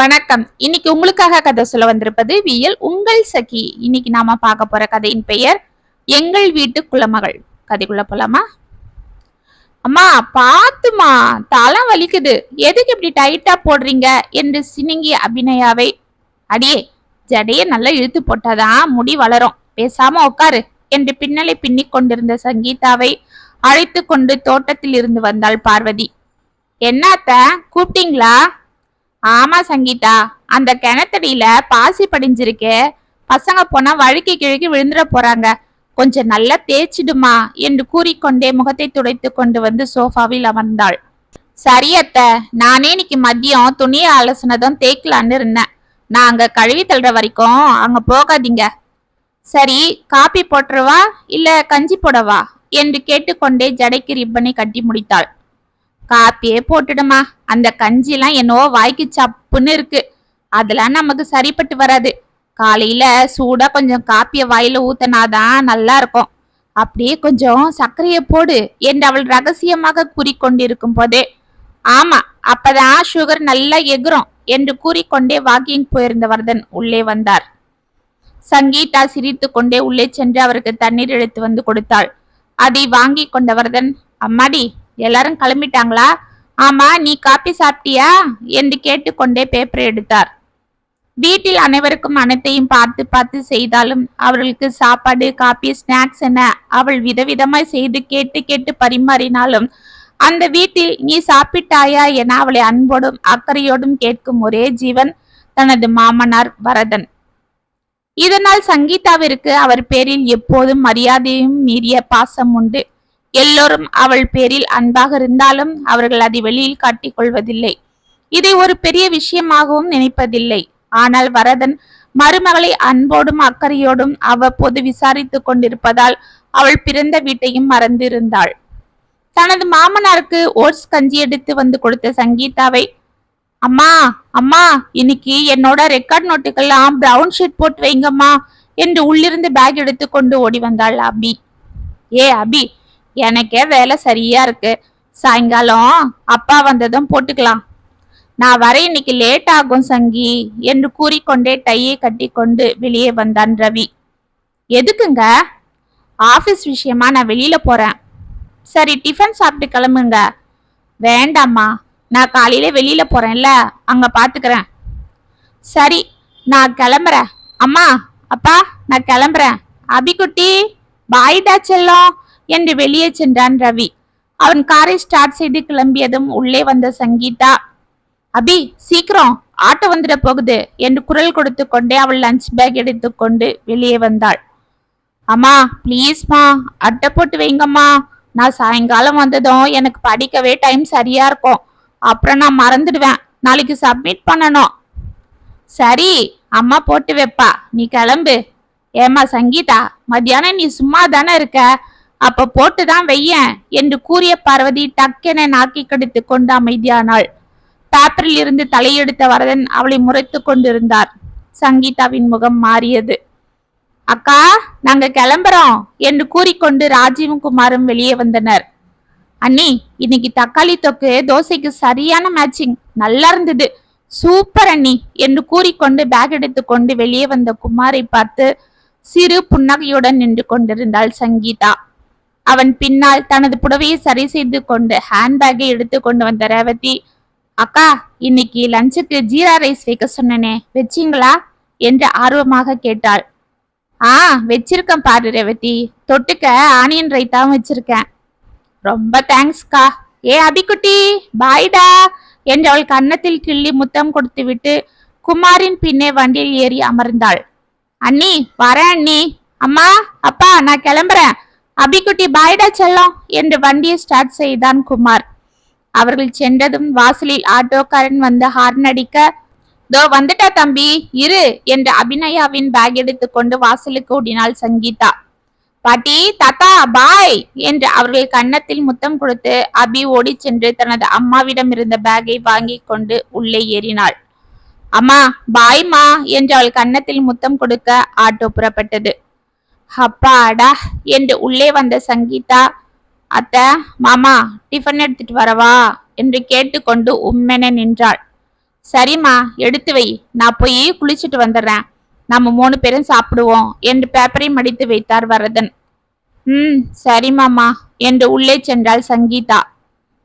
வணக்கம். இன்னைக்கு உங்களுக்காக கதை சொல்ல வந்திருப்பது வியல் உங்கள் சகி. இன்னைக்கு நாம பார்க்க போற கதையின் பெயர் எங்கள் வீட்டு குலமகள். கதைக்குள்ள போலாமா? அம்மா பாத்துமா தலை வலிக்குது. எதுக்கு இப்படி டைட்டா போடுறீங்க? என்று சினுங்கி அபிநயாவை அடியே ஜடைய நல்லா இழுத்து போட்டாதான் முடி வளரும். பேசாம உட்காரு என்று பின்னலை பின்னி கொண்டிருந்த சங்கீதாவை அழைத்து கொண்டு தோட்டத்தில் இருந்து வந்தாள் பார்வதி. என்னத்த கூப்பிட்டீங்களா? ஆமா சங்கீதா அந்த கிணத்தடியில பாசி படிஞ்சிருக்கே. பசங்க போனா வழுக்கி கிழக்கி விழுந்துட போறாங்க. கொஞ்சம் நல்லா தேய்ச்சிடுமா என்று கூறிக்கொண்டே முகத்தை துடைத்து கொண்டு வந்து சோஃபாவில் அமர்ந்தாள். சரி நானே இன்னைக்கு மதியம் துணியை அலசினதும் தேய்க்கலான்னு இருந்தேன். நான் அங்க கழுவி தள்ளுற வரைக்கும் அங்க போகாதீங்க. சரி காப்பி போட்டுருவா இல்ல கஞ்சி போடவா? என்று கேட்டுக்கொண்டே ஜடைக்கு ரிப்பனை கட்டி முடித்தாள். காப்பியே போட்டுடுமா. அந்த கஞ்சிலாம் என்னவோ வாய்க்கு சப்புன்னு இருக்கு. அதெல்லாம் நமக்கு சரிப்பட்டு வராது. காலையில சூடா கொஞ்சம் காப்பிய வாயில ஊத்தனாதான் நல்லா இருக்கும் அப்படியே கொஞ்சம் சர்க்கரையை போடு. என்று அவள் ரகசியமாக கூறிக்கொண்டிருக்கும் போதே ஆமா அப்பதான் சுகர் நல்லா எகுரும் என்று கூறிக்கொண்டே வாக்கிங் போயிருந்த வரதன் உள்ளே வந்தார். சங்கீதா சிரித்து கொண்டே உள்ளே சென்று அவருக்கு தண்ணீர் எடுத்து வந்து கொடுத்தாள். அதை வாங்கி கொண்ட வரதன் அம்மாடி எல்லாரும் கிளம்பிட்டாங்களா? ஆமா நீ காப்பி சாப்பிட்டியா? என்று கேட்டுக்கொண்டே பேப்பர் எடுத்தார். வீட்டில் அனைவருக்கும் அனைத்தையும் பார்த்து பார்த்து செய்தாலும் அவர்களுக்கு சாப்பாடு காப்பி ஸ்நாக்ஸ் என அவள் விதவிதமாய் செய்து கேட்டு கேட்டு பரிமாறினாலும் அந்த வீட்டில் நீ சாப்பிட்டாயா என அவளை அன்போடும் அக்கறையோடும் கேட்கும் ஒரே ஜீவன் தனது மாமனார் வரதன். இதனால் சங்கீதாவிற்கு அவர் பேரில் எப்போதும் மரியாதையும் மீறிய பாசம் உண்டு. எல்லோரும் அவள் பேரில் அன்பாக இருந்தாலும் அவர்கள் அதை வெளியில் காட்டிக் கொள்வதில்லை. இதை ஒரு பெரிய விஷயமாகவும் நினைப்பதில்லை. ஆனால் வரதன் மருமகளை அன்போடும் அக்கறையோடும் அவ்வப்போது விசாரித்துக் கொண்டிருப்பதால் அவள் பிறந்த வீட்டையும் மறந்திருந்தாள். தனது மாமனாருக்கு ஓட்ஸ் கஞ்சி எடுத்து வந்து கொடுத்த சங்கீதாவை அம்மா அம்மா இன்னைக்கு என்னோட ரெக்கார்ட் நோட்டுக்கெல்லாம் பிரவுன் ஷீட் போட்டு வைங்கம்மா என்று உள்ளிருந்து பேக் எடுத்துக்கொண்டு ஓடி வந்தாள் அபி. ஏ அபி எனக்கே வேலை சரியா இருக்கு. சாயங்காலம் அப்பா வந்ததும் போட்டுக்கலாம். நான் வர இன்னைக்கு லேட் ஆகும் சங்கி என்று கூறிக்கொண்டே டையை கட்டி கொண்டு வெளியே வந்தான் ரவி. எதுக்குங்க? ஆபீஸ் விஷயமா நான் வெளியில போறேன். சரி டிஃபன் சாப்பிட்டு கிளம்புங்க. வேண்டாம்மா நான் காலையில வெளியில போறேன்ல அங்க பாத்துக்கிறேன். சரி நான் கிளம்புறேன். அம்மா அப்பா நான் கிளம்புறேன். அபிக்குட்டி பாய்டா செல்லம். என்று வெளியே சென்றான் ரவி. அவன் காரை ஸ்டார்ட் செய்து கிளம்பியதும் உள்ளே வந்த சங்கீதா. அபி சீக்கிரம் ஆட்டோ வந்துட போகுது என்று குரல் கொடுத்து கொண்டே அவள் லஞ்ச் பேக் எடுத்துக்கொண்டு வெளியே வந்தாள். அம்மா ப்ளீஸ்மா அட்டை போட்டு வைங்கம்மா. நான் சாயங்காலம் வந்ததும் எனக்கு படிக்கவே டைம் சரியா இருக்கும். அப்புறம் நான் மறந்துடுவேன். நாளைக்கு சப்மிட் பண்ணணும். சரி அம்மா போட்டு வைப்பா. நீ கிளம்பு. ஏமா சங்கீதா மத்தியானம் நீ சும்மா தானே இருக்க? அப்ப போட்டுதான் வையேன் என்று கூறிய பார்வதி டக்கென நாக்கி கடித்து கொண்டு அமைதியானாள். பேப்பரில் இருந்து தலையெடுத்த வரதன் அவளை முறைத்து கொண்டிருந்தார். சங்கீதாவின் முகம் மாறியது. அக்கா நாங்க கிளம்புறோம் என்று கூறிக்கொண்டு ராஜீவும் குமாரும் வெளியே வந்தனர். அண்ணி இன்னைக்கு தக்காளி தொக்கு தோசைக்கு சரியான மேட்சிங் நல்லா இருந்தது. சூப்பர் அண்ணி என்று கூறிக்கொண்டு பேக் எடுத்துக்கொண்டு வெளியே வந்த குமாரை பார்த்து சிறு புன்னகையுடன் நின்று கொண்டிருந்தாள் சங்கீதா. அவன் பின்னால் தனது புடவையை சரி செய்து கொண்டு ஹேண்ட்பேக்கை எடுத்து கொண்டு வந்த ரேவதி அக்கா இன்னைக்கு லஞ்சுக்கு ஜீரா ரைஸ் வைக்க சொன்னனே வச்சிங்களா? என்று ஆர்வமாக கேட்டாள். ஆ வச்சிருக்கேன் பாரு ரேவதி தொட்டுக்க ஆனியன் ரைத்தாவும் வச்சிருக்கேன். ரொம்ப தேங்க்ஸ்க்கா ஏ அபிக்குட்டி பாய்டா என்று அவள் கன்னத்தில் கிள்ளி முத்தம் கொடுத்துவிட்டு குமாரின் பின்னே வண்டியில் ஏறி அமர்ந்தாள். அண்ணி வரேன் அண்ணி. அம்மா அப்பா நான் கிளம்புறேன். அபிக்குட்டி பாய்டா செல்லம் என்று வண்டியை ஸ்டார்ட் செய்தான் குமார். அவர்கள் சென்றதும் வாசலில் ஆட்டோக்காரன் வந்து ஹார்ன் அடிக்க தோ வந்துட்டா தம்பி இரு என்று அபிநயாவின் பேக் எடுத்து கொண்டு வாசலுக்கு ஓடினாள் சங்கீதா. பாட்டி தாத்தா பாய் என்று அவர்கள் கன்னத்தில் முத்தம் கொடுத்து அபி ஓடிச் சென்று தனது அம்மாவிடம் இருந்த பேக்கை வாங்கி கொண்டு உள்ளே ஏறினாள். அம்மா பாய்மா என்று அவள் கன்னத்தில் முத்தம் கொடுக்க ஆட்டோ புறப்பட்டது. ஹப்பாடா என்று உள்ளே வந்த சங்கீதா அத்தை மாமா டிஃபன் எடுத்துட்டு வரவா? என்று கேட்டுக்கொண்டு உம்மென நின்றாள். சரிம்மா எடுத்து வை. நான் போய் குளிச்சுட்டு வந்துடுறேன் நம்ம மூணு பேரும் சாப்பிடுவோம் என்று பேப்பரை மடித்து வைத்தார் வரதன். ம் சரிம்மாம்மா என்று உள்ளே சென்றாள் சங்கீதா.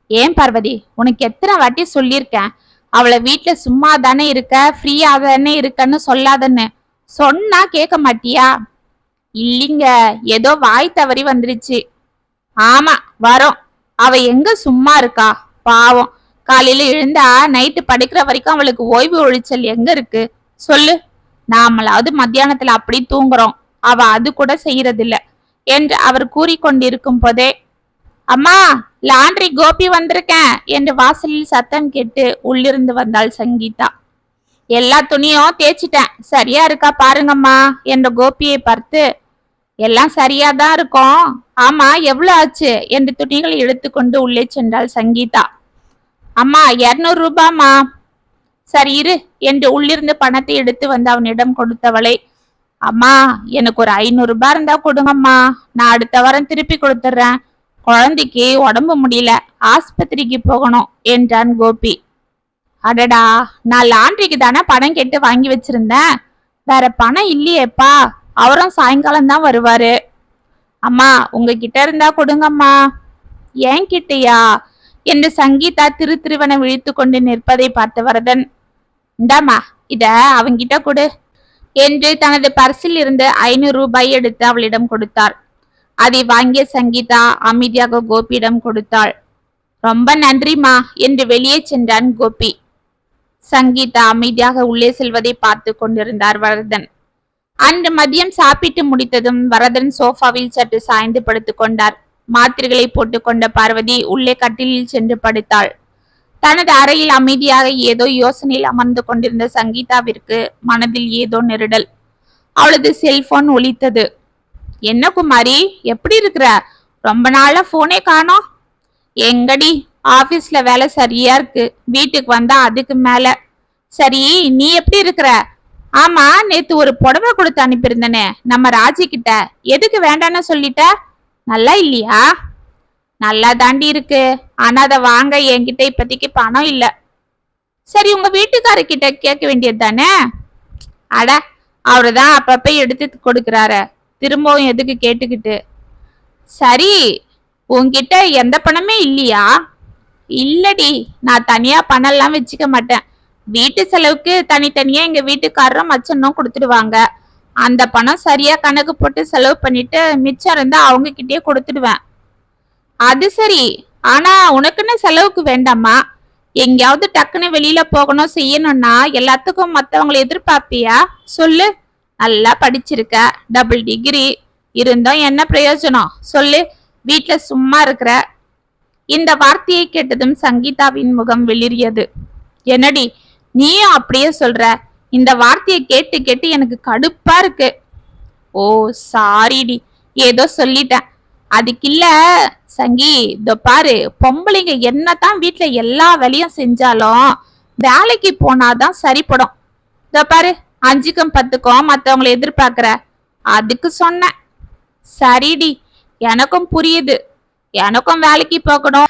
ஏன் பார்வதி உனக்கு எத்தனை வாட்டி சொல்லியிருக்கேன்? அவளை வீட்டில் சும்மா தானே இருக்க ஃப்ரீயாக தானே இருக்கன்னு சொல்லாதன்னு. சொன்னா கேட்க மாட்டியா? இல்லைங்க ஏதோ வாய் தவறி வந்துருச்சு. ஆமா வரோம். அவ எங்க சும்மா இருக்கா? பாவம். காலையில எழுந்தா நைட்டு படுக்கிற வரைக்கும் அவளுக்கு ஓய்வு ஒழிச்சல் எங்க இருக்கு? சொல்லு. நாமளாவது மத்தியானத்துல அப்படி தூங்குறோம். அவ அது கூட செய்யறதில்ல என்று அவர் கூறிக்கொண்டிருக்கும் போதே அம்மா லாண்ட்ரி கோபி வந்திருக்கேன் என்று வாசலில் சத்தம் கேட்டு உள்ளிருந்து வந்தாள் சங்கீதா. எல்லா துணியும் தேய்ச்சிட்டேன். சரியா இருக்கா பாருங்கம்மா என்ற கோபியை பார்த்து எல்லாம் சரியா தான் இருக்கும். ஆமா எவ்வளவு ஆச்சு? என்று துணிகளை எடுத்துக்கொண்டு உள்ளே சென்றாள் சங்கீதா. அம்மா இருநூறு ரூபாமா சரி இரு என்று உள்ளிருந்து பணத்தை எடுத்து வந்து அவனிடம் கொடுத்தவளை அம்மா எனக்கு ஒரு ஐநூறு ரூபாய் இருந்தா கொடுங்கம்மா. நான் அடுத்த வாரம் திருப்பி கொடுத்துட்றேன். குழந்தைக்கு உடம்பு முடியல. ஆஸ்பத்திரிக்கு போகணும் என்றான் கோபி. அடடா நான் லாண்ட்ரிக்கு தானே பணம் கேட்டு வாங்கி வச்சிருந்தேன். வேற பணம் இல்லையேப்பா. அவரும் சாயங்காலம் தான் வருவாரு. அம்மா உங்ககிட்ட இருந்தா கொடுங்கம்மா. ஏன் கிட்டயா? என்று சங்கீதா திரு திருவன விழித்து கொண்டு நிற்பதை பார்த்த வரதன் இந்தாமா இத அவங்கிட்ட கொடு என்று தனது பர்சில் இருந்து ஐநூறு ரூபாய் எடுத்து அவளிடம் கொடுத்தார் அதை வாங்கிய சங்கீதா அமைதியாக கோபியிடம் கொடுத்தாள். ரொம்ப நன்றிமா என்று வெளியே சென்றான் கோபி. சங்கீதா அமைதியாக உள்ளே செல்வதை பார்த்து கொண்டிருந்தார் வரதன். அன்று மதியம் சாப்பிட்டு முடித்ததும் வரதன் சோஃபாவில் சற்று சாய்ந்து படுத்துக் கொண்டார். மாத்திரைகளை போட்டுக்கொண்ட பார்வதி உள்ளே கட்டிலில் சென்று படுத்தாள். தனது அறையில் அமைதியாக ஏதோ யோசனையில் அமர்ந்து கொண்டிருந்த சங்கீதாவிற்கு மனதில் ஏதோ நெருடல். அவளது செல்போன் ஒலித்தது. என்ன குமாரி எப்படி இருக்கிற? ரொம்ப நாளா போனே காணோம். எங்கடி ஆபீஸ்ல வேலை சரியா இருக்கு. வீட்டுக்கு வந்தா அதுக்கு மேல. சரி நீ எப்படி இருக்கிற? ஆமா நேத்து ஒரு புடவை கொடுத்து அனுப்பியிருந்தனே. நம்ம ராஜி கிட்ட எதுக்கு வேண்டான்னு சொல்லிட்ட? நல்லா இல்லையா? நல்லா தாண்டி இருக்கு. ஆனா அதை வாங்க என்கிட்ட இப்போதைக்கு பணம் இல்ல. சரி உங்க வீட்டுக்காரர்கிட்ட கேட்க வேண்டியது தானே? அட அவரு தான் அப்பப்ப எடுத்து கொடுக்கறாரு. திரும்பவும் எதுக்கு கேட்டுக்கிட்டு. சரி உன்கிட்ட எந்த பணமே இல்லையா? இல்லடி நான் தனியா பணம் எல்லாம் வச்சுக்க மாட்டேன். வீட்டு செலவுக்கு தனித்தனியா எங்க வீட்டுக்காரரும் மச்சனும் கொடுத்துடுவாங்க. அந்த பணம் சரியா கணக்கு போட்டு செலவு பண்ணிட்டு மிச்சம் இருந்தா அவங்க கிட்டயே கொடுத்துடுவேன். அது சரி. ஆனா உனக்குன்னு செலவுக்கு வேண்டாமா? எங்கேயாவது டக்குன்னு வெளியில போகணும் செய்யணும்னா எல்லாத்துக்கும் மத்தவங்களை எதிர்பார்ப்பியா? சொல்லு. நல்லா படிச்சிருக்க. டபுள் டிகிரி இருந்தும் என்ன பிரயோஜனம்? சொல்லு. வீட்டில் சும்மா இருக்கிற. இந்த வார்த்தையை கேட்டதும் சங்கீதாவின் முகம் வெளிரியது என்னடி நீயும் அப்படியே சொல்ற. இந்த வார்த்தையை கேட்டு கேட்டு எனக்கு கடுப்பா இருக்கு. ஓ சாரிடி. ஏதோ சொல்லிட்டேன். அதுக்கு இல்ல சங்கி இதோ பாரு பொம்பளைங்க என்னதான் வீட்டுல எல்லா வேலையும் செஞ்சாலும் வேலைக்கு போனாதான் சரிப்படும். இதோ பாரு அஞ்சுக்கும் பத்துக்கும் மத்தவங்களை எதிர்பார்க்கற. அதுக்கு சொன்னேன். சரிடி எனக்கும் புரியுது. எனக்கும் வேலைக்கு போகணும்.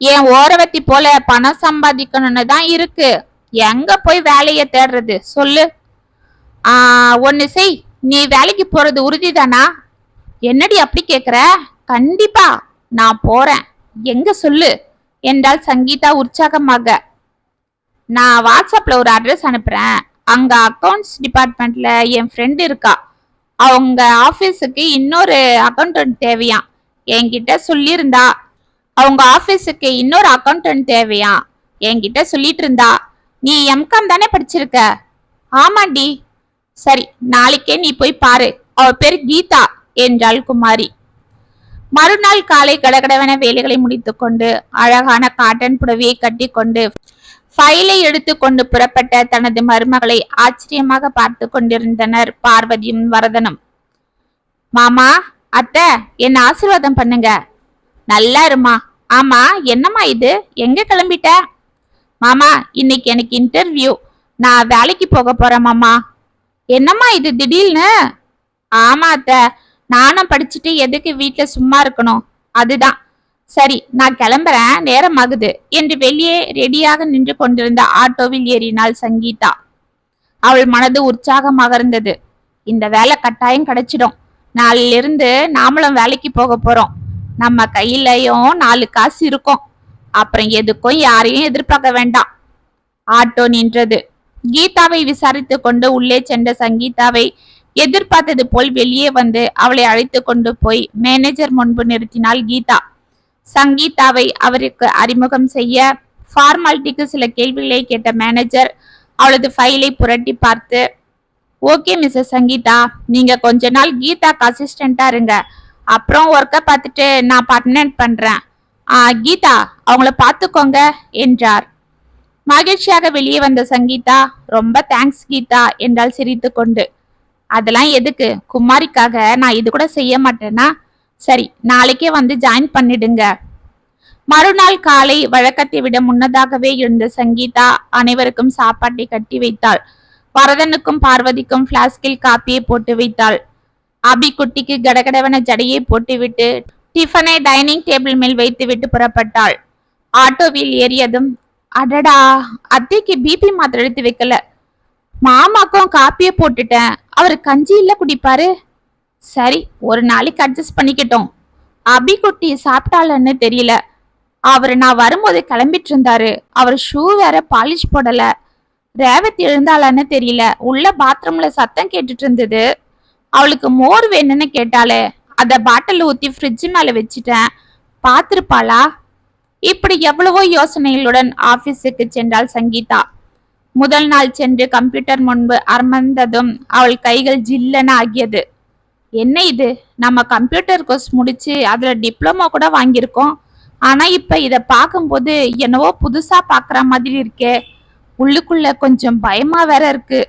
என் ஓரவத்தி போல பணம் சம்பாதிக்கணும்னு தான் இருக்கு. எங்க போய் வேலைய தேடுறது? சொல்லு. ஆ ஒன்னு செய். நீ வேலைக்கு போறது உறுதிதானா? என்னடி அப்படி கேக்குற? கண்டிப்பா நான் போறேன். எங்க சொல்லு? என்றால் சங்கீதா உற்சாகமாக. நான் வாட்ஸ்அப்ல ஒரு அட்ரஸ் அனுப்புறேன். அங்க அக்கவுண்ட்ஸ் டிபார்ட்மெண்ட்ல என் ஃப்ரெண்டு இருக்கா. அவங்க ஆபீஸுக்கு இன்னொரு அக்கௌண்டன்ட் தேவையாம். என்கிட்ட சொல்லியிருந்தா. அவங்க ஆபீஸுக்கு இன்னொரு அக்கௌண்டன்ட் தேவையாம். என்கிட்ட சொல்லிட்டு இருந்தா நீ எம்காம் தானே படிச்சிருக்க? ஆமாண்டி. சரி நாளைக்கே நீ போய் பாரு. அவ பேர் கீதா என்றாள் குமாரி. மறுநாள் காலை கடகடவென வேலைகளை முடித்துக்கொண்டு அழகான காட்டன் புடவையை கட்டிக்கொண்டு ஃபைலை எடுத்து கொண்டு புறப்பட்ட தனது மருமகளை ஆச்சரியமாக பார்த்து கொண்டிருந்தனர் பார்வதியும் வரதனும். மாமா அத்தை என்ன ஆசீர்வாதம் பண்ணுங்க. நல்லா இருமா. ஆமா என்னம்மா இது? எங்க கிளம்பிட்ட? மாமா இன்னைக்கு எனக்கு இன்டர்வியூ நான் வேலைக்கு போக போறேன் மாமா. என்னம்மா இது திடீர்னு? ஆமா அத்த. நானும் படிச்சுட்டு எதுக்கு வீட்டில் சும்மா இருக்கணும்? அதுதான். சரி நான் கிளம்புறேன். நேரம் ஆகுது. என்று வெளியே ரெடியாக நின்று கொண்டிருந்த ஆட்டோவில் ஏறினாள் சங்கீதா. அவள் மனது உற்சாகமாக இருந்தது. இந்த வேலை கட்டாயம் கிடைச்சிடும். நாளிலிருந்து நாமளும் வேலைக்கு போக போறோம். நம்ம கையிலயும் நாலு காசு இருக்கும். அப்புறம் எதுக்கும் யாரையும் எதிர்பார்க்க வேண்டாம். ஆட்டோ நின்றது. கீதாவை விசாரித்து கொண்டு உள்ளே சென்ற சங்கீதாவை எதிர்பார்த்தது போல் வெளியே வந்து அவளை அழைத்து கொண்டு போய் மேனேஜர் முன்பு நிறுத்தினாள் கீதா. சங்கீதாவை அவருக்கு அறிமுகம் செய்ய ஃபார்மாலிட்டிக்கு சில கேள்விகளை கேட்ட மேனேஜர் அவளது ஃபைலை புரட்டி பார்த்து ஓகே மிஸ்ஸஸ் சங்கீதா நீங்க கொஞ்ச நாள் கீதாக்கு அசிஸ்டண்டா இருங்க. அப்புறம் ஒர்க்கை பார்த்துட்டு நான் பர்மனன்ட் பண்றேன். கீதா அவங்கள பார்த்துக்கோங்க என்றார். மகிழ்ச்சியாக வெளியே வந்த சங்கீதா ரொம்ப தேங்க்ஸ் கீதா என்றால் சிரித்து கொண்டு அதெல்லாம் எதுக்கு? குமாரிக்காக நான் இது கூட செய்ய மாட்டேன்னா சரி நாளைக்கே வந்து ஜாயின் பண்ணிடுங்க. மறுநாள் காலை வழக்கத்தை விட முன்னதாகவே இருந்த சங்கீதா அனைவருக்கும் சாப்பாட்டை கட்டி வைத்தாள். வரதனுக்கும் பார்வதிக்கும் பிளாஸ்கில் காப்பியை போட்டு வைத்தாள். அபி குட்டிக்கு கடகடவன ஜடையை போட்டுவிட்டு டிஃபனை டைனிங் டேபிள் மேல் வைத்துவிட்டு புறப்பட்டாள். ஆட்டோவில் ஏறியதும் அடடா அத்தைக்கு பிபி மாத்திரை எடுத்து வைக்கல. மாமாக்கும் காப்பியை போட்டுட்டேன். அவர் கஞ்சி இல்ல குடிப்பாரு? சரி ஒரு நாளைக்கு அட்ஜஸ்ட் பண்ணிக்கிட்டோம். அபி குட்டி சாப்பிட்டாளன்னு தெரியல. அவர் நான் வரும்போது கிளம்பிட்டு இருந்தாரு. அவர் ஷூ வேற பாலிஷ் போடல. ரேவதி எழுந்தாளான்னு தெரியல. உள்ள பாத்ரூம்ல சத்தம் கேட்டுட்டு இருந்தது. அவளுக்கு மோர் வேணும்னு கேட்டாளே. அதை பாட்டில் ஊற்றி ஃப்ரிட்ஜ் மேலே வச்சிட்டேன். பார்த்துருப்பாளா? இப்படி எவ்வளவோ யோசனைகளுடன் ஆபீஸுக்கு சென்றாள் சங்கீதா. முதல் நாள் சென்று கம்ப்யூட்டர் முன்பு அமர்ந்ததும் அவள் கைகள் ஜில்லென ஆகியது. என்ன இது? நம்ம கம்ப்யூட்டர் கோர்ஸ் முடிச்சு அதுல டிப்ளமோ கூட வாங்கியிருக்கோம். ஆனா இப்ப இத பார்க்கும்போது என்னவோ புதுசா பாக்குற மாதிரி இருக்கே. உள்ளுக்குள்ள கொஞ்சம் பயமா வேற இருக்கு.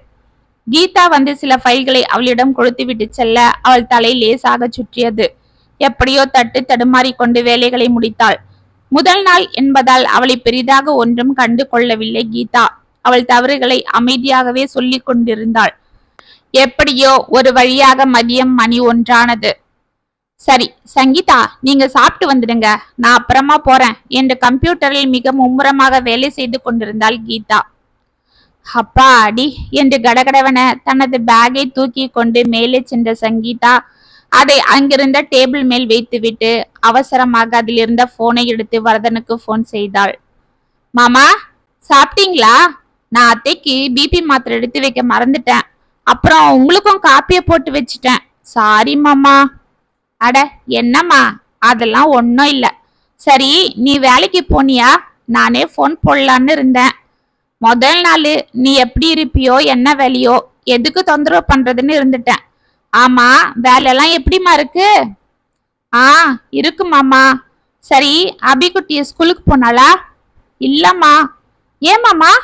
கீதா வந்து சில ஃபைல்களை அவளிடம் கொடுத்து விட்டு செல்ல அவள் தலை லேசாக சுற்றியது. எப்படியோ தட்டு தடுமாறி கொண்டு வேலைகளை முடித்தாள். முதல் நாள் என்பதால் அவளை பெரிதாக ஒன்றும் கண்டு கொள்ளவில்லை கீதா. அவள் தவறுகளை அமைதியாகவே சொல்லிக் கொண்டிருந்தாள். எப்படியோ ஒரு வழியாக மதியம் மணி ஒன்றானது. சரி சங்கீதா நீங்க சாப்பிட்டு வந்துடுங்க. நான் அப்புறமா போறேன். என்று கம்ப்யூட்டரில் மிக மும்முரமாக வேலை செய்து கொண்டிருந்தாள் கீதா. அப்பா அடி என்று கடகடவன தனது பேகை தூக்கி கொண்டு மேலே சென்ற சங்கீதா அதை அங்கிருந்த டேபிள் மேல் வைத்துவிட்டு அவசரமாக அதில் இருந்த போனை எடுத்து வரதனுக்கு போன் செய்தாள். மாமா சாப்பிட்டீங்களா? நான் அத்தைக்கு பிபி மாத்திரை எடுத்து வைக்க மறந்துட்டேன். அப்புறம் உங்களுக்கும் காப்பியை போட்டு வச்சுட்டேன். சாரி மாமா. அட என்னம்மா? அதெல்லாம் ஒன்றும் இல்லை. சரி நீ வேலைக்கு போனியா? நானே ஃபோன் போடலான்னு இருந்தேன். முதல் நாள் நீ எப்படி இருப்பியோ என்ன வேலையோ எதுக்கு தொந்தரவு பண்றதுன்னு இருந்துட்டேன். ஆமா வேலையெல்லாம் எப்படிம்மா இருக்கு? ஆ இருக்கு மாமா. சரி அபிக்குட்டி ஸ்கூலுக்கு போனாளா? இல்லம்மா. ஏன் காலையில்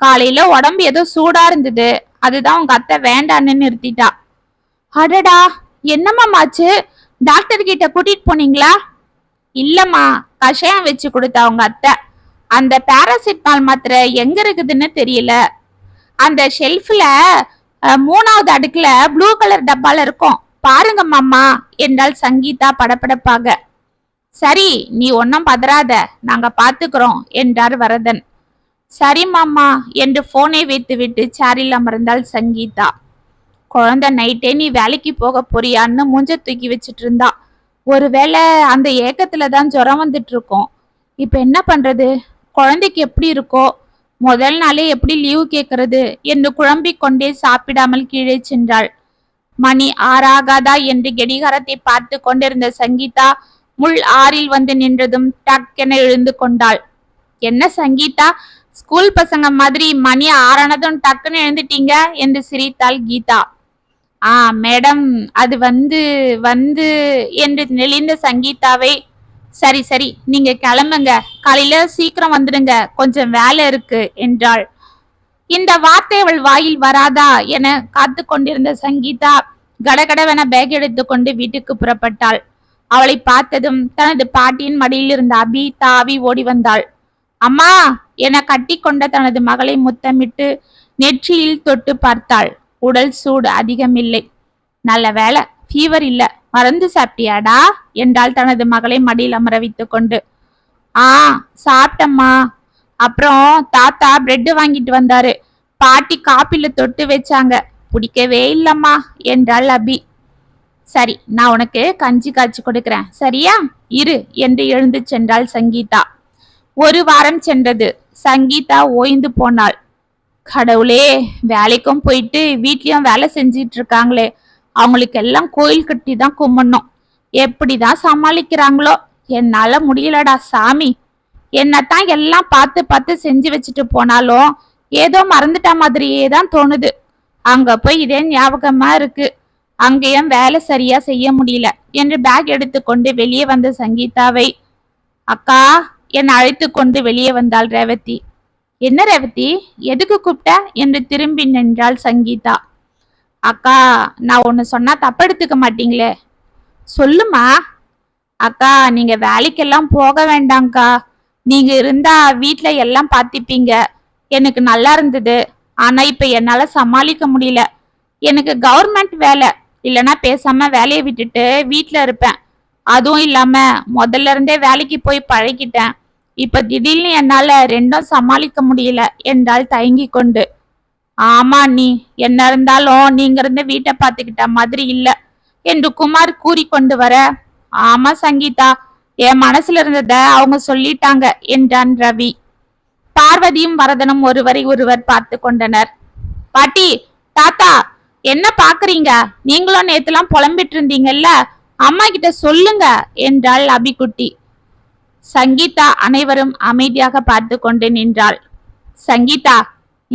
காலையில உடம்பு ஏதோ சூடா இருந்தது. அதுதான் உங்க அத்தை வேண்டான்னு நிறுத்திட்டா. அடடா என்னம்மாச்சு டாக்டர் கிட்ட கூட்டிட்டு போனீங்களா? இல்லம்மா கஷாயம் வச்சு கொடுத்தா உங்க அத்தை. அந்த பாராசிட்டமால் மாத்திரை எங்க இருக்குதுன்னு தெரியல. அந்த ஷெல்ஃப்ல மூணாவது அடுக்குல ப்ளூ கலர் டப்பால இருக்கும். பாருங்க மாமா என்றால் சங்கீதா படபடப்பாக. சரி நீ ஒன்னும் பதறாத நாங்க பாத்துக்கிறோம் என்றார் வரதன். சரி மாமா என்று போனை வைத்துவிட்டு சேரில் அமர்ந்தாள் சங்கீதா. குழந்தை நைட்டே நீ வேலைக்கு போக போறியான்னு மூஞ்ச தூக்கி வச்சிட்டு இருந்தா. ஒருவேளை அந்த ஏக்கத்துல தான் ஜுரம் வந்துட்டு இருக்கோம். இப்ப என்ன பண்றது? குழந்தைக்கு எப்படி இருக்கோ முதல் நாளே எப்படி லீவு கேட்கறது என்று குழம்பிக் கொண்டே சாப்பிடாமல் கீழே சென்றாள். மணி ஆறாகாதா என்று கெடிகாரத்தை பார்த்து கொண்டிருந்த சங்கீதா முள் ஆறில் வந்து நின்றதும் டக்கென எழுந்து கொண்டாள். என்ன சங்கீதா? ஸ்கூல் பசங்க மாதிரி மணி ஆறானதும் டக்குன்னு எழுந்துட்டீங்க? என்று சிரித்தாள் கீதா. ஆ மேடம் அது வந்து வந்து என்று நெளிந்த சங்கீதாவை சரி சரி நீங்க கிளம்புங்க. காலையில சீக்கிரம் வந்துடுங்க. கொஞ்சம் வேலை இருக்கு என்றாள். இந்த வார்த்தை அவள் வாயில் வராதா என காத்து கொண்டிருந்த சங்கீதா கடகடவென பேக் எடுத்து கொண்டு வீட்டுக்கு புறப்பட்டாள். அவளை பார்த்ததும் தனது பாட்டியின் மடியில் இருந்த அபி தாவி ஓடி வந்தாள். அம்மா என கட்டி கொண்ட தனது மகளை முத்தமிட்டு நெற்றியில் தொட்டு பார்த்தாள். உடல் சூடு அதிகமில்லை. நல்ல வேலை ஃபீவர் இல்ல. மறந்து சாப்பிட்டியாடா? என்றாள் தனது மகளை மடியில் அமர வைத்து கொண்டு ஆ சாப்பிட்டம்மா. அப்புறம் தாத்தா பிரெட் வாங்கிட்டு வந்தாரு. பாட்டி காப்பில தொட்டு வச்சாங்க. பிடிக்கவே இல்லம்மா என்றாள் அபி. சரி நான் உனக்கு கஞ்சி காய்ச்சி கொடுக்கிறேன். சரியா? இரு என்று எழுந்து சென்றாள் சங்கீதா. ஒரு வாரம் சென்றது. சங்கீதா ஓய்ந்து போனாள். கடவுளே வேலைக்கும் போயிட்டு வீட்லயும் வேலை செஞ்சிட்டு இருக்காங்களே. அவங்களுக்கு எல்லாம் கோயில் கட்டி தான் கும்பிடணும். எப்படிதான் சமாளிக்கிறாங்களோ? என்னால முடியலடா சாமி. என்னத்தான் எல்லாம் பார்த்து பார்த்து செஞ்சு வச்சுட்டு போனாலும் ஏதோ மறந்துட்ட மாதிரியே தான் தோணுது. அங்க போய் இதே ஞாபகமா இருக்கு. அங்கேயும் வேலை சரியா செய்ய முடியல. என்று பேக் எடுத்துக்கொண்டு வெளியே வந்த சங்கீதாவை அக்கா என்னை அழைத்து கொண்டு வெளியே வந்தாள் ரேவதி. என்ன ரேவதி? எதுக்கு கூப்பிட்ட? என்று திரும்பி நின்றாள் சங்கீதா. அக்கா நான் ஒன்று சொன்னால் தப்பு தப்பெடுத்துக்க மாட்டீங்களே. சொல்லுமா. அக்கா நீங்கள் வேலைக்கெல்லாம் போக வேண்டாங்க்கா நீங்கள் இருந்தா வீட்டில் எல்லாம் பார்த்துப்பீங்க எனக்கு நல்லா இருந்தது. ஆனால் இப்போ என்னால் சமாளிக்க முடியல. எனக்கு கவர்மெண்ட் வேலை. இல்லைன்னா பேசாமல் வேலையை விட்டுட்டு வீட்டில் இருப்பேன். அதுவும் இல்லாமல் முதல்ல இருந்தே வேலைக்கு போய் பழகிட்டேன். இப்போ திடீர்னு என்னால் ரெண்டும் சமாளிக்க முடியல. என்றால் தயங்கி கொண்டு ஆமா நீ என்ன இருந்தாலும் நீங்க இருந்து வீட்டை பார்த்துக்கிட்ட மாதிரி இல்ல என்று குமார் கூறிக்கொண்டு வர ஆமா சங்கீதா என் மனசுல இருந்தத அவங்க சொல்லிட்டாங்க என்றான் ரவி. பார்வதியும் வரதனும் ஒருவரை ஒருவர் பார்த்து கொண்டனர். பாட்டி தாத்தா என்ன பாக்குறீங்க நீங்களும் நேத்துலாம் புலம்பிட்டு இருந்தீங்கல்ல அம்மா கிட்ட சொல்லுங்க என்றாள் அபிக்குட்டி. சங்கீதா அனைவரும் அமைதியாக பார்த்து கொண்டு நின்றாள். சங்கீதா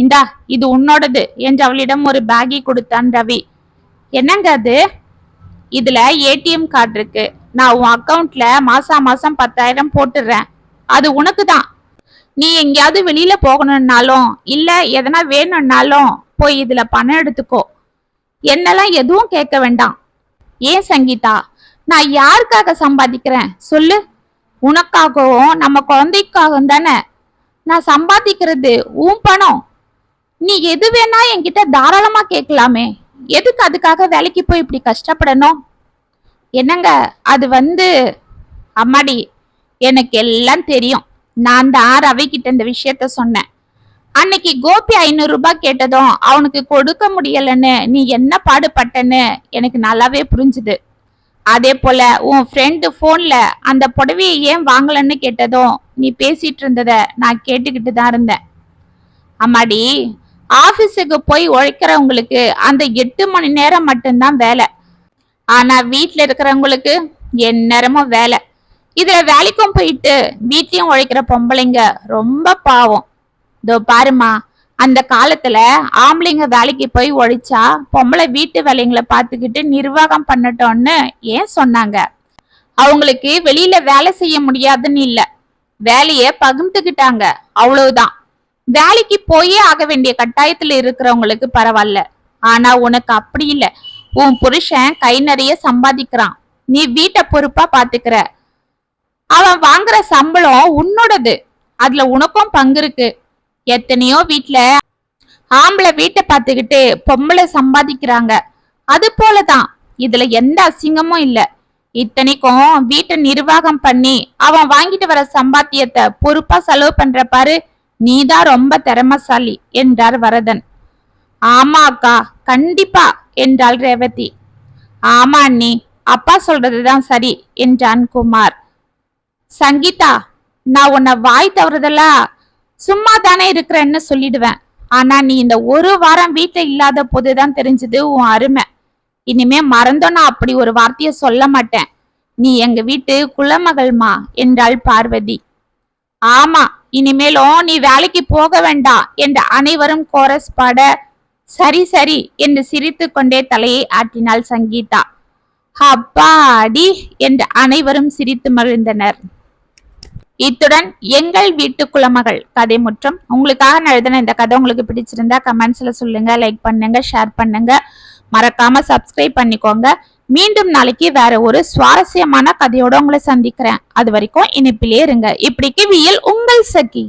இந்தா இது உன்னோடது. என்று அவளிடம் ஒரு பேகி கொடுத்தான் ரவி. என்னங்க அது? இதுல ஏடிஎம் கார்டு இருக்கு. நான் உன் அக்கவுண்ட்ல மாசா மாசம் பத்தாயிரம் போட்டுடுறேன் அது உனக்கு தான் நீ எங்கேயாவது வெளியில போகணும்னாலும் இல்ல எதனா வேணும்னாலும் போய் இதுல பணம் எடுத்துக்கோ. என்னெல்லாம் எதுவும் கேட்க வேண்டாம். ஏன் சங்கீதா? நான் யாருக்காக சம்பாதிக்கிறேன்? சொல்லு. உனக்காகவும் நம்ம குழந்தைக்காகவும் தானே. நான் சம்பாதிக்கிறது உன் பணம். நீ எது வேணா என்கிட்ட தாராளமா கேட்கலாமே. எதுக்கு அதுக்காக வேலைக்கு போய் இப்படி கஷ்டப்படணும்? என்னங்க அது வந்து அம்மாடி எனக்கு எல்லாம் தெரியும். நான் தான் ரவி கிட்ட இந்த விஷயத்த சொன்னேன். அன்னைக்கு கோபி ஐநூறு ரூபாய் கேட்டதும் அவனுக்கு கொடுக்க முடியலன்னு நீ என்ன பாடுபட்டன்னு எனக்கு நல்லாவே புரிஞ்சுது. அதே போல உன் ஃப்ரெண்டு ஃபோனில் அந்த புடவையை ஏன் வாங்கலன்னு கேட்டதும் நீ பேசிட்டு இருந்தத நான் கேட்டுக்கிட்டு தான் இருந்தேன். அம்மாடி ஆபீஸுக்கு போய் உழைக்கிறவங்களுக்கு அந்த எட்டு மணி நேரம் மட்டும்தான் வேலை. ஆனா வீட்டுல இருக்கிறவங்களுக்கு எந்நேரமும் வேலை. இதுல வேலைக்கும் போயிட்டு வீட்லயும் உழைக்கிற பொம்பளைங்க ரொம்ப பாவம். இதோ பாருமா அந்த காலத்துல ஆம்பளைங்க வேலைக்கு போய் உழைச்சா பொம்பளை வீட்டு வேலைங்களை பார்த்துக்கிட்டு நிர்வாகம் பண்ணட்டோம்னு ஏன் சொன்னாங்க? அவங்களுக்கு வெளியில வேலை செய்ய முடியாதுன்னு இல்ல. வேலைய பகிர்ந்துக்கிட்டாங்க. அவ்வளவுதான். வேலைக்கு போயே ஆக வேண்டிய கட்டாயத்துல இருக்கிறவங்களுக்கு பரவாயில்ல. ஆனா உனக்கு அப்படி இல்ல. உன் புருஷன் கை நிறைய சம்பாதிக்கிறான். நீ வீட்டை பொறுப்பா பாத்துக்கிற. அவன் வாங்குற சம்பளம் உன்னோடது. அதுல உனக்கும் பங்கு இருக்கு. எத்தனையோ வீட்ல ஆம்பளை வீட்டை பார்த்துக்கிட்டு பொம்பளை சம்பாதிக்கிறாங்க. அது போலதான். இதுல எந்த அசிங்கமும் இல்ல. இத்தனைக்கும் வீட்டை நிர்வாகம் பண்ணி அவன் வாங்கிட்டு வர சம்பாத்தியத்தை பொறுப்பா செலவு பண்ற பாரு. நீதான் ரொம்ப திறமசாலி என்றார் வரதன். ஆமா அக்கா கண்டிப்பா என்றாள் ரேவதி. ஆமா அண்ணி அப்பா சொல்றதுதான் சரி என்றான் குமார். சங்கீதா நான் உன்னை வாய் தவறுதலா சும்மா தானே இருக்கிறேன்னு சொல்லிடுவேன். ஆனா நீ இந்த ஒரு வாரம் வீட்டுல இல்லாத போதுதான் தெரிஞ்சது உன் அருமை. இனிமே மறந்தோன்னா அப்படி ஒரு வார்த்தைய சொல்ல மாட்டேன். நீ எங்க வீட்டு குலமகள்மா என்றாள் பார்வதி. ஆமா இனிமேலும் நீ வேலைக்கு போக வேண்டாம் என்று அனைவரும் கோரஸ் பாட சரி சரி என்று சிரித்து கொண்டே தலையை ஆட்டினாள் சங்கீதா. அப்பாடி என்று அனைவரும் சிரித்து மகிழ்ந்தனர். இத்துடன் எங்கள் வீட்டு குலமகள் கதை முற்றம். உங்களுக்காக நான் எழுதின இந்த கதை உங்களுக்கு பிடிச்சிருந்தா கமெண்ட்ஸ்ல சொல்லுங்க லைக் பண்ணுங்க ஷேர் பண்ணுங்க. மறக்காம சப்ஸ்கிரைப் பண்ணிக்கோங்க. மீண்டும் நாளைக்கு வேற ஒரு சுவாரஸ்யமான கதையோட உங்களை சந்திக்கிறேன். அது வரைக்கும் இனிப்பிலே இருங்க. இப்படிக்கு வியல் உங்கள் சகி.